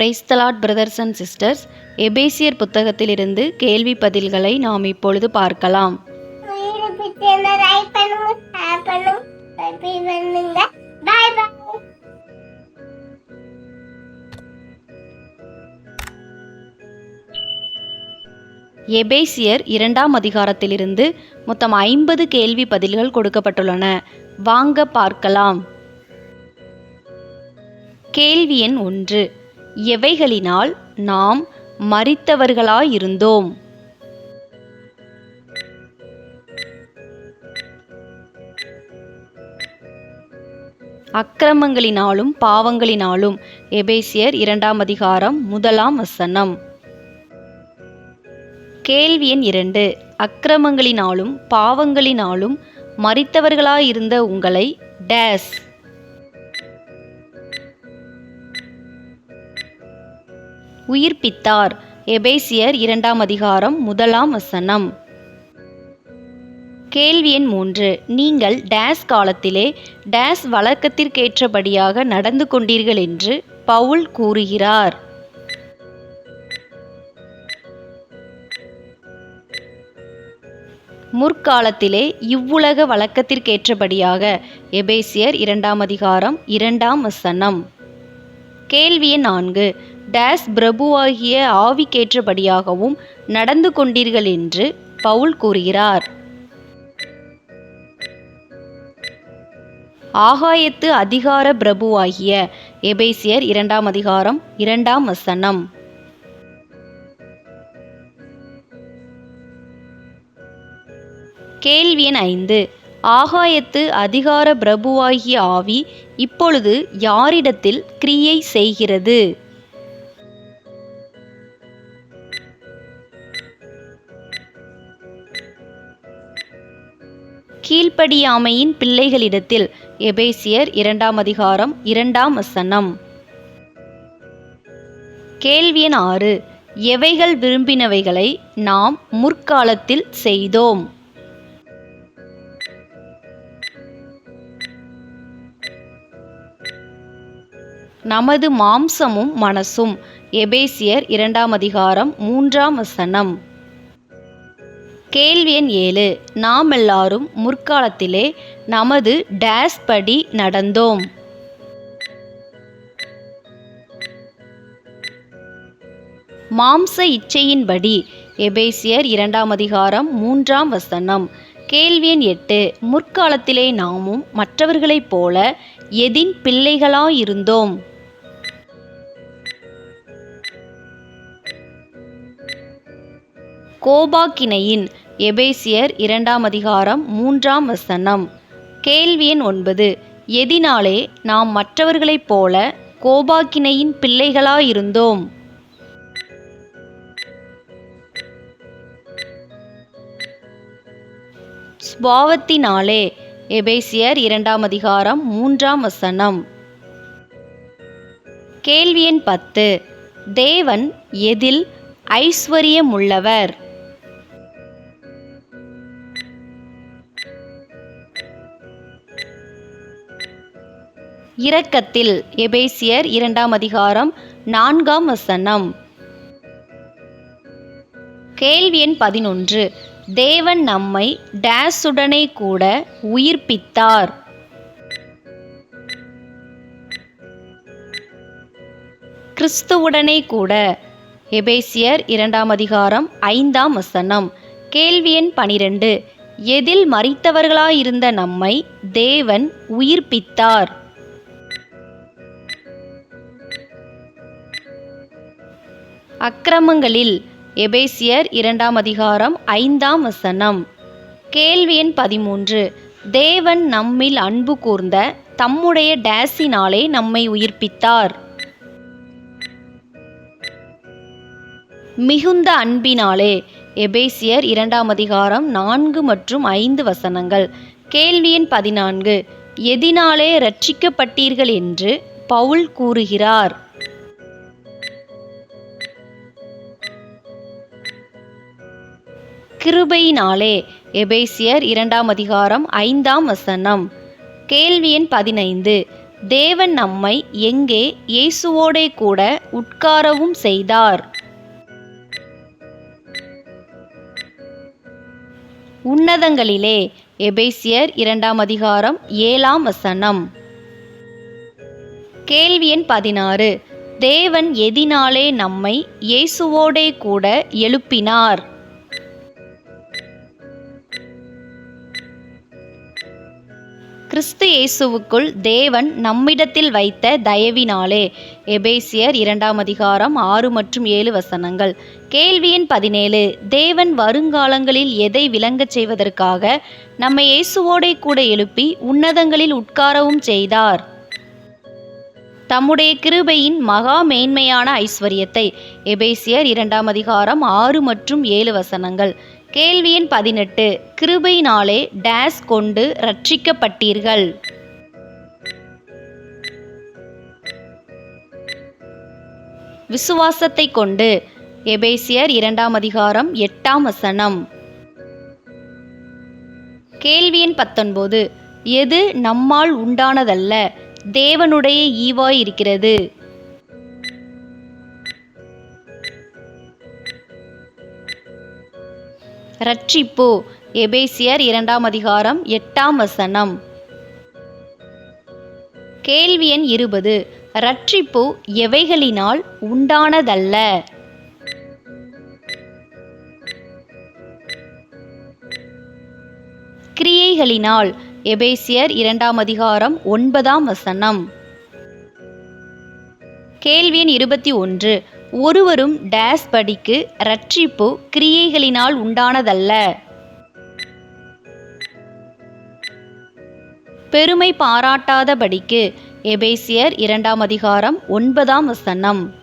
கிரைஸ்தலாட் brothers and sisters. எபேசியர் புத்தகத்திலிருந்து கேள்வி பதில்களை நாம் இப்பொழுது பார்க்கலாம். எபேசியர் இரண்டாம் அதிகாரத்திலிருந்து மொத்தம் ஐம்பது கேள்வி பதில்கள் கொடுக்கப்பட்டுள்ளன. வாங்க பார்க்கலாம். கேள்வி எண் ஒன்று. எவைகளினால் நாம் மறித்தவர்களாயிருந்தோம் அக்கிரமங்களினாலும் பாவங்களினாலும் எபேசியர் இரண்டாம் அதிகாரம் முதலாம் வசனம். கேள்வி எண் இரண்டு. அக்கிரமங்களினாலும் பாவங்களினாலும் மறித்தவர்களாயிருந்த உங்களை டேஸ். உயிர்ப்பித்தார். எபேசியர் இரண்டாம் அதிகாரம் முதலாம் வசனம். கேள்வி எண் மூன்று. நீங்கள் டேஸ் காலத்திலே டேஸ் வழக்கத்திற்கேற்றபடியாக நடந்து கொண்டீர்கள் என்று பவுல் கூறுகிறார். முற்காலத்திலே இவ்வுலக வழக்கத்திற்கேற்றபடியாக எபேசியர் இரண்டாம் அதிகாரம் இரண்டாம் வசனம். கேள்வி எண் நான்கு. டேஸ் பிரபுவாகிய ஆவிக்கேற்றபடியாகவும் நடந்து கொண்டீர்கள் என்று பவுல் கூறுகிறார். ஆகாயத்து அதிகார பிரபுவாகிய எபேசியர் இரண்டாம் அதிகாரம் இரண்டாம் வசனம். கேள்வி எண் ஐந்து. ஆகாயத்து அதிகார பிரபுவாகிய ஆவி இப்பொழுது யாரிடத்தில் கிரியை செய்கிறது? கீழ்ப்படியாமையின் பிள்ளைகளிடத்தில் எபேசியர் இரண்டாம் அதிகாரம் இரண்டாம் வசனம். கேள்வியன் ஆறு எவைகள் விரும்பினவைகளை நாம் முற்காலத்தில் செய்தோம்? நமது மாம்சமும் மனசும் எபேசியர் இரண்டாம் அதிகாரம் மூன்றாம் வசனம். கேள்வி எண் ஏழு. நாம் எல்லாரும் முற்காலத்திலே நமது டேஸ் படி நடந்தோம். மாம்ச இச்சையின்படி எபேசியர் இரண்டாம் அதிகாரம் மூன்றாம் வசனம். கேள்வி எண் எட்டு. முற்காலத்திலே நாமும் மற்றவர்களைப் போல எதின் பிள்ளைகளாயிருந்தோம்? கோபாக்கினையின் எபேசியர் இரண்டாம் அதிகாரம் மூன்றாம் வசனம். கேள்வி எண் ஒன்பது. எதினாலே நாம் மற்றவர்களைப் போல கோபாக்கினையின் பிள்ளைகளாயிருந்தோம். ஸ்வாவத்தினாலே எபேசியர் இரண்டாம் அதிகாரம் மூன்றாம் வசனம். கேள்வி எண் பத்து. தேவன் எதில் ஐஸ்வர்யமுள்ளவர்? இரக்கத்தில் எபேசியர் இரண்டாம் அதிகாரம் நான்காம் வசனம். கேள்வி எண் பதினொன்று. தேவன் நம்மை டேஸுடனே கூட உயிர்ப்பித்தார். கிறிஸ்துவுடனே கூட எபேசியர் இரண்டாம் அதிகாரம் ஐந்தாம் வசனம். கேள்வி எண் பனிரெண்டு. எதில் மறித்தவர்களாயிருந்த நம்மை தேவன் உயிர்ப்பித்தார். அக்கிரமங்களில் எபேசியர் இரண்டாம் அதிகாரம் ஐந்தாம் வசனம். கேள்வி எண் பதிமூன்று. தேவன் நம்மில் அன்பு கூர்ந்த தம்முடைய டேஸினாலே நம்மை உயிர்ப்பித்தார். மிகுந்த அன்பினாலே எபேசியர் இரண்டாம் அதிகாரம் நான்கு மற்றும் ஐந்து வசனங்கள். கேள்வி எண் பதினான்கு. எதினாலே ரட்சிக்கப்பட்டீர்கள் என்று பவுல் கூறுகிறார். கிருபையினாலே. எபேசியர் இரண்டாம் அதிகாரம் ஐந்தாம் வசனம். கேள்வி எண் பதினைந்து. தேவன் நம்மை எங்கே இயேசுவோடே கூட உட்காரவும் செய்தார். உன்னதங்களிலே. எபேசியர் இரண்டாம் அதிகாரம் ஏழாம் வசனம். கேள்வி எண் பதினாறு. தேவன் எதினாலே நம்மை இயேசுவோடே கூட எழுப்பினார். கிறிஸ்து இயேசுவுக்குள் தேவன் நம்மிடத்தில் வைத்த தயவினாலே. எபேசியர் இரண்டாம் அதிகாரம் ஆறு மற்றும் ஏழு வசனங்கள். கேள்வியின் பதினேழு தேவன் வருங்காலங்களில் எதை விளங்கச் செய்வதற்காக நம்மை இயேசுவோடே கூட எழுப்பி உன்னதங்களில் உட்காரவும் செய்தார்? தம்முடைய கிருபையின் மகா மேன்மையான ஐஸ்வர்யத்தை. எபேசியர் இரண்டாம் அதிகாரம் ஆறு மற்றும் ஏழு வசனங்கள். கேள்வி எண் பதினெட்டு. கிருபையினாலே டேஸ் கொண்டு ரட்சிக்கப்பட்டீர்கள். விசுவாசத்தை கொண்டு எபேசியர் இரண்டாம் அதிகாரம் எட்டாம் வசனம். கேள்வி எண் பத்தொன்பது. எது நம்மால் உண்டானதல்ல தேவனுடைய ஈவாய் இருக்கிறது. ரட்சிப்பு. எபேசியர் இரண்டாம் அதிகாரம் எட்டாம் வசனம். கேள்வி எண் இருபது. ரட்சிப்பு எவைகளினால் உண்டானதல்ல? கிரியைகளினால். எபேசியர் இரண்டாம் அதிகாரம் ஒன்பதாம் வசனம். கேள்வி எண் இருபத்தி ஒன்று. ஒருவரும் டேஸ் படிக்கு ரட்சிப்பு கிரியைகளினால் உண்டானதல்ல. பெருமை பாராட்டாதபடிக்கு எபேசியர் இரண்டாம் அதிகாரம் ஒன்பதாம் வசனம்.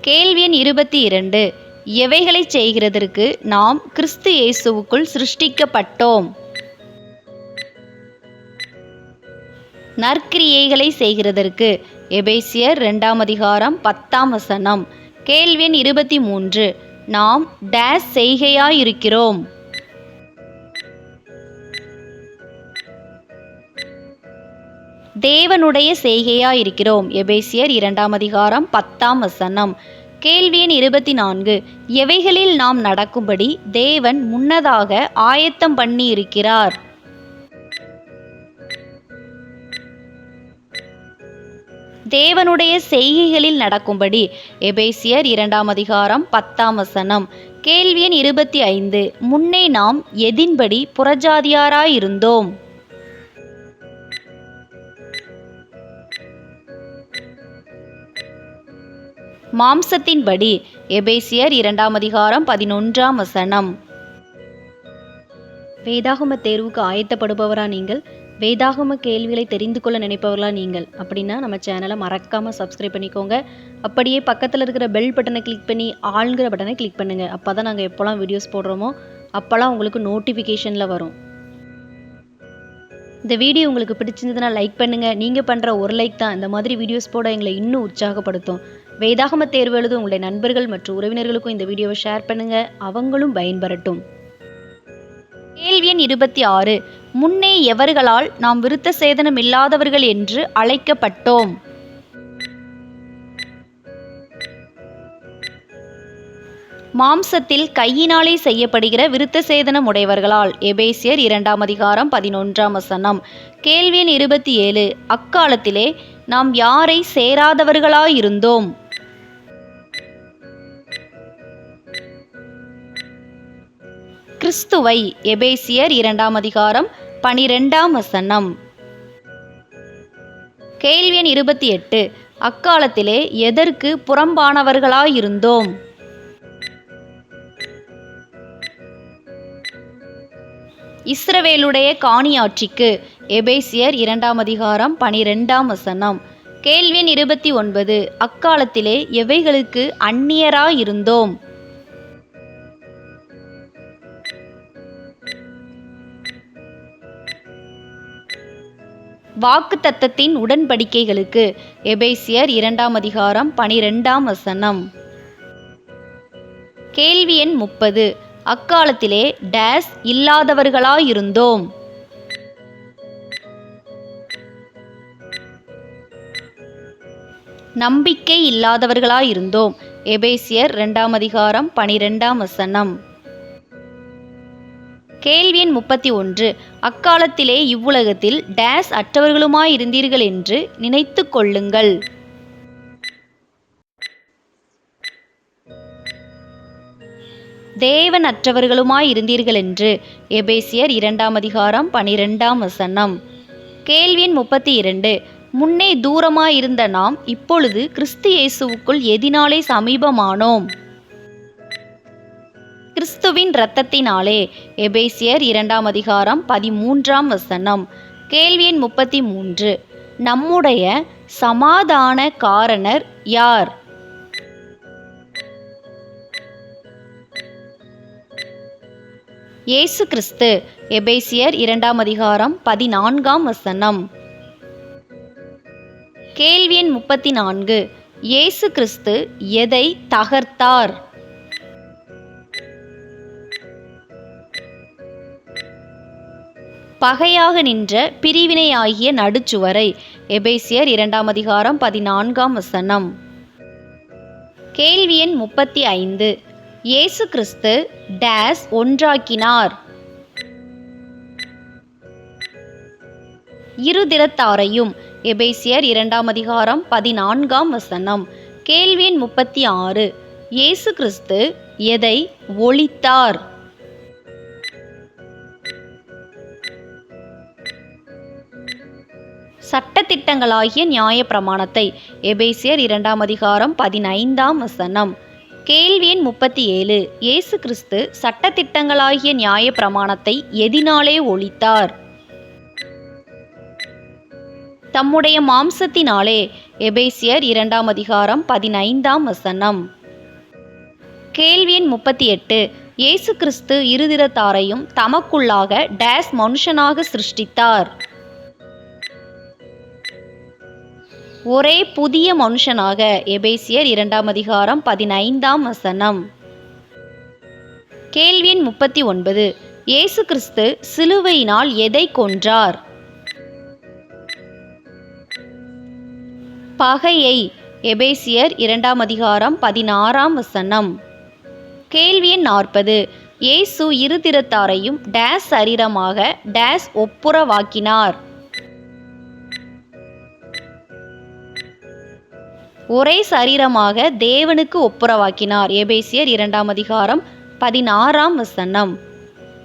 கேள்வியன் இருபத்தி இரண்டு. எவைகளை செய்கிறதற்கு நாம் கிறிஸ்து இயேசுவுக்குள் சிருஷ்டிக்கப்பட்டோம். நற்கிரியைகளை செய்கிறதற்கு எபேசியர் ரெண்டாம் அதிகாரம் பத்தாம் வசனம். கேள்வின் இருபத்தி மூன்று நாம் டேஸ் செய்கையாயிருக்கிறோம். தேவனுடைய செய்கையாயிருக்கிறோம். எபேசியர் இரண்டாம் அதிகாரம் பத்தாம் வசனம். கேள்வி எண் இருபத்தி நான்கு எவைகளில் நாம் நடக்கும்படி தேவன் முன்னதாக ஆயத்தம் பண்ணியிருக்கிறார்? தேவனுடைய செய்கைகளில் நடக்கும்படி. எபேசியர் இரண்டாம் அதிகாரம் பத்தாம் வசனம். கேள்வி எண் இருபத்தி ஐந்து. முன்னே நாம் எதின்படி புறஜாதியாராயிருந்தோம். மாம்சத்தின்படி. எபேசியர் இரண்டாம் அதிகாரம் பதினொன்றாம் வசனம். வேதாகம தேர்வுக்கு ஆயத்தப்படுபவரா நீங்கள்? வேதாகம கேள்விகளை தெரிந்து கொள்ள நினைப்பவர்களா நீங்கள்? அப்படின்னா நம்ம சேனலை மறக்காமல் சப்ஸ்கிரைப் பண்ணிக்கோங்க. அப்படியே பக்கத்தில் இருக்கிற பெல் பட்டனை கிளிக் பண்ணி ஆளுங்கிற பட்டனை கிளிக் பண்ணுங்கள் அப்போ தான் நாங்கள் எப்போல்லாம் வீடியோஸ் போடுறோமோ அப்போல்லாம் உங்களுக்கு நோட்டிஃபிகேஷனில் வரும். இந்த வீடியோ உங்களுக்கு பிடிச்சிருந்ததுன்னா லைக் பண்ணுங்கள் நீங்கள் பண்ணுற ஒரு லைக் தான் இந்த மாதிரி வீடியோஸ் போட எங்களை இன்னும் உற்சாகப்படுத்தும். வேதாகம தேர்வு எழுதும் உங்களுடைய நண்பர்கள் மற்றும் உறவினர்களுக்கும் இந்த வீடியோவை ஷேர் பண்ணுங்கள் அவங்களும் பயன்பெறட்டும். கேள்வி எண் இருபத்தி ஆறு முன்னே எவர்களால் நாம் விருத்த சேதனம் இல்லாதவர்கள் என்று அழைக்கப்பட்டோம். மாம்சத்தில் கையினாலே செய்யப்படுகிற விருத்த சேதனம் உடையவர்களால் எபேசியர் இரண்டாம் அதிகாரம் பதினொன்றாம் வசனம். கேள்வியின் இருபத்தி ஏழு அக்காலத்திலே நாம் யாரை சேராதவர்களாயிருந்தோம்? கிறிஸ்துவை எபேசியர் இரண்டாம் அதிகாரம் பனிரெண்டாம் வசனம். கேள்வி எண் இருபத்தி எட்டு. அக்காலத்திலே எதற்கு புறம்பானவர்களாயிருந்தோம்? இஸ்ரவேலுடைய காணியாட்சிக்கு எபேசியர் இரண்டாம் அதிகாரம் பனிரெண்டாம் வசனம். கேள்வி இருபத்தி ஒன்பது. அக்காலத்திலே எவைகளுக்கு அந்நியராயிருந்தோம்? வாக்குத்தத்தத்தின் உடன்படிக்கைகளுக்கு. எபேசியர் இரண்டாம் அதிகாரம் பனிரெண்டாம் வசனம். கேள்வி எண் முப்பது. அக்காலத்திலே டேஸ் இல்லாதவர்களாயிருந்தோம். நம்பிக்கை இல்லாதவர்களாயிருந்தோம். எபேசியர் இரண்டாம் அதிகாரம் பனிரெண்டாம் வசனம். கேள்வி எண் முப்பத்தி ஒன்று. அக்காலத்திலே இவ்வுலகத்தில் டேஸ் அற்றவர்களுமாயிருந்தீர்கள் என்று நினைத்து கொள்ளுங்கள். தேவன் அற்றவர்களுமாயிருந்தீர்கள் என்று எபேசியர் இரண்டாம் அதிகாரம் பனிரெண்டாம் வசனம். கேள்வி எண் முப்பத்தி இரண்டு. முன்னே தூரமாயிருந்த நாம் இப்பொழுது கிறிஸ்து இயேசுவுக்குள் எதினாலே சமீபமானோம். கிறிஸ்துவின் இரத்தத்தினாலே. எபேசியர் இரண்டாம் அதிகாரம் பதிமூன்றாம் வசனம். கேள்வியின் முப்பத்தி மூன்று நம்முடைய சமாதான காரணர் யார்? இயேசு கிறிஸ்து. எபேசியர் இரண்டாம் அதிகாரம் பதினான்காம் வசனம். கேள்வி எண் முப்பத்தி நான்கு இயேசு கிறிஸ்து எதை தகர்த்தார்? பகையாக நின்ற பிரிவினையாகிய நடுச்சுவரை. எபேசியர் இரண்டாம் அதிகாரம் பதினான்காம் வசனம். கேள்வி எண் முப்பத்தி ஐந்து. இயேசு கிறிஸ்து டேஸ் ஒன்றாக்கினார். இருதிரத்தாரையும் எபேசியர் இரண்டாம் அதிகாரம் பதினான்காம் வசனம். கேள்வி எண் முப்பத்தி ஆறு. இயேசு கிறிஸ்து எதை ஒழித்தார்? சட்டத்திட்டங்களாகிய நியாய பிரமாணத்தை எபேசியர் இரண்டாம் அதிகாரம் பதினைந்தாம் வசனம். கேள்வி எண் முப்பத்தி ஏழு இயேசு கிறிஸ்து சட்டத்திட்டங்களாகிய நியாய பிரமாணத்தை எதினாலே ஒழித்தார்? தம்முடைய மாம்சத்தினாலே. எபேசியர் இரண்டாம் அதிகாரம் பதினைந்தாம் வசனம். கேள்வி எண் முப்பத்தி எட்டு இயேசு கிறிஸ்து இருதிரத்தாரையும் தமக்குள்ளாக டேஸ் மனுஷனாக சிருஷ்டித்தார். ஒரே புதிய மனுஷனாக எபேசியர் இரண்டாம் அதிகாரம் பதினைந்தாம் வசனம். கேள்வியின் முப்பத்தி ஒன்பது. இயேசு கிறிஸ்து சிலுவையினால் எதை கொன்றார்? பகையை எபேசியர் இரண்டாம் அதிகாரம் பதினாறாம் வசனம். கேள்வி எண் நாற்பது. இயேசு இருதிரத்தாரையும் டேஸ் சரீரமாக டேஸ் ஒப்புரவாக்கினார். ஒரே சரீரமாக தேவனுக்கு ஒப்புரவாக்கினார். எபேசியர் இரண்டாம் அதிகாரம் பதினாறாம் வசனம்.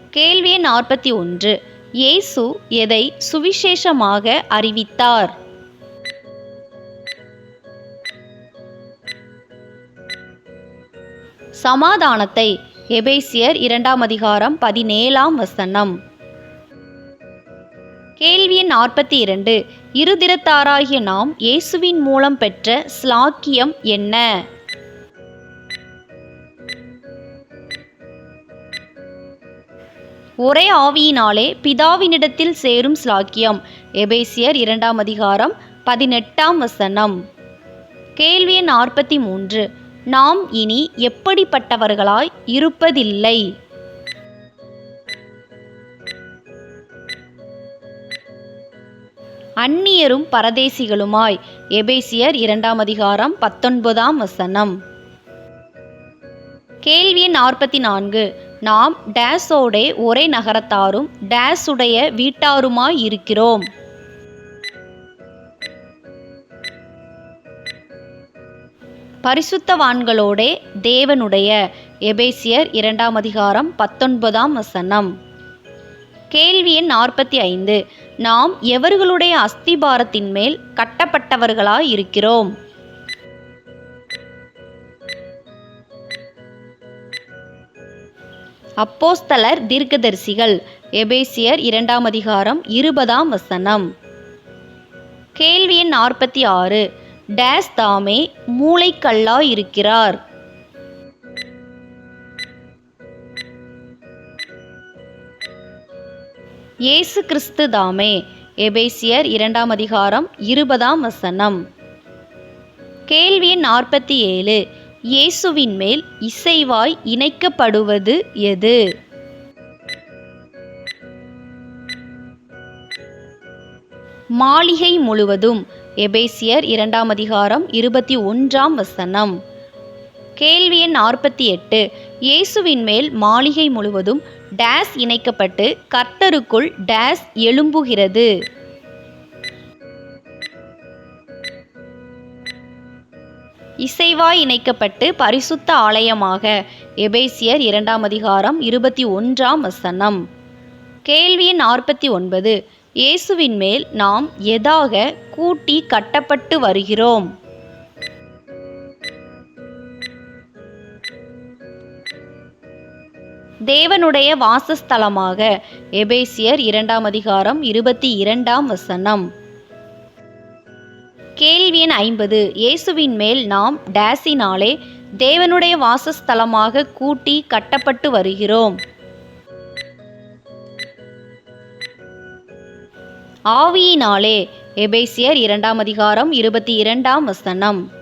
கேள்வி எண் நாற்பத்தி ஒன்று. இயேசு எதை சுவிசேஷமாக அறிவித்தார்? சமாதானத்தை எபேசியர் இரண்டாம் அதிகாரம் பதினேழாம் வசனம். கேள்வி எண் நாற்பத்தி இரண்டு. இருதிரத்தாராகிய நாம் இயேசுவின் மூலம் பெற்ற ஸ்லாக்கியம் என்ன? ஒரே ஆவியினாலே பிதாவினிடத்தில் சேரும் ஸ்லாக்கியம். எபேசியர் இரண்டாம் அதிகாரம் பதினெட்டாம் வசனம். கேள்வி நாற்பத்தி மூன்று. நாம் இனி எப்படிப்பட்டவர்களாய் இருப்பதில்லை. அந்நியரும் பரதேசிகளுமாய். எபேசியர் இரண்டாம் அதிகாரம் பத்தொன்பதாம் வசனம். கேள்வி எண் நாற்பத்தி நான்கு நாம் டேஸோடே ஒரே நகரத்தாரும் டேஸுடைய வீட்டாருமாய் இருக்கிறோம். பரிசுத்தவான்களோடே தேவனுடைய. எபேசியர் இரண்டாம் அதிகாரம் பத்தொன்பதாம் வசனம். கேள்வி எண் நாற்பத்தி ஐந்து நாம் எவர்களுடைய அஸ்திபாரத்தின் மேல் கட்டப்பட்டவர்களாய் இருக்கிறோம் அப்போஸ்தலர் தீர்க்கதரிசிகள் எபேசியர் இரண்டாம் அதிகாரம் இருபதாம் வசனம். கேள்வி எண் நாற்பத்தி ஆறு டேஸ் தாமே மூளைக்கல்லாய் இருக்கிறார் இயேசு கிறிஸ்து தாமே. எபேசியர் இரண்டாம் அதிகாரம் இருபதாம் வசனம். கேள்வி எண் நாற்பத்தி ஏழு இயேசுவின் மேல் இசைவாய் இணைக்கப்படுவது எது? மாளிகை முழுவதும் எபேசியர் இரண்டாம் அதிகாரம் இருபத்தி ஒன்றாம் வசனம். கேள்வி எண் நாற்பத்தி எட்டு இயேசுவின் மேல் மாளிகை முழுவதும் டேஸ் இணைக்கப்பட்டு கர்த்தருக்குள் டேஸ் எழும்புகிறது. இசைவாய் இணைக்கப்பட்டு பரிசுத்த ஆலயமாக. எபேசியர் இரண்டாம் அதிகாரம் இருபத்தி ஒன்றாம் வசனம். கேள்வி நாற்பத்தி ஒன்பது இயேசுவின் மேல் நாம் எதாக கூட்டி கட்டப்பட்டு வருகிறோம்? தேவனுடைய வாசஸ்தலமாக. எபேசியர் இரண்டாம் அதிகாரம் இருபத்தி இரண்டாம் வசனம். கேள்வி எண் ஐம்பது. இயேசுவின் மேல் நாம் டேஸினாலே தேவனுடைய வாசஸ்தலமாக கூட்டி கட்டப்பட்டு வருகிறோம். ஆவியினாலே எபேசியர் இரண்டாம் அதிகாரம் இருபத்தி இரண்டாம் வசனம்.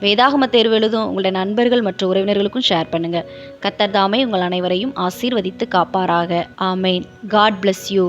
வேதாகம தேர்வு எழுதும் உங்களுடைய நண்பர்கள் மற்றும் உறவினர்களுக்கும் ஷேர் பண்ணுங்கள் கத்தர் தாமே உங்கள் அனைவரையும் ஆசீர்வதித்து காப்பாராக. ஆமேன். God bless you